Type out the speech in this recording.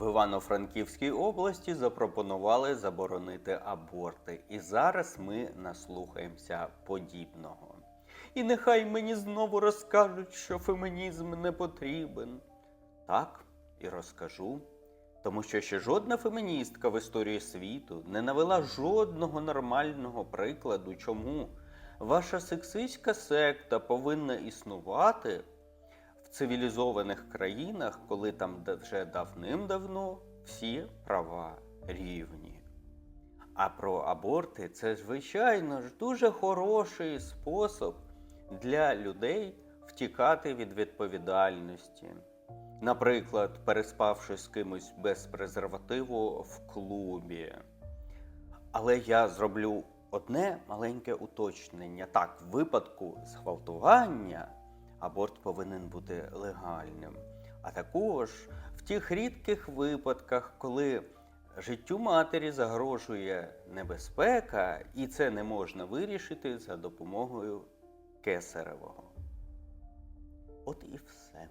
В Івано-Франківській області запропонували заборонити аборти, і зараз ми наслухаємося подібного. І нехай мені знову розкажуть, що фемінізм не потрібен. Так, і розкажу. Тому що ще жодна феміністка в історії світу не навела жодного нормального прикладу, чому ваша сексистська секта повинна існувати цивілізованих країнах, коли там вже давним-давно всі права рівні. А про аборти це, звичайно ж, дуже хороший спосіб для людей втікати від відповідальності. Наприклад, переспавши з кимось без презервативу в клубі. Але я зроблю одне маленьке уточнення. Так, в випадку зґвалтування аборт повинен бути легальним. А також в тих рідких випадках, коли життю матері загрожує небезпека, і це не можна вирішити за допомогою кесаревого. От і все.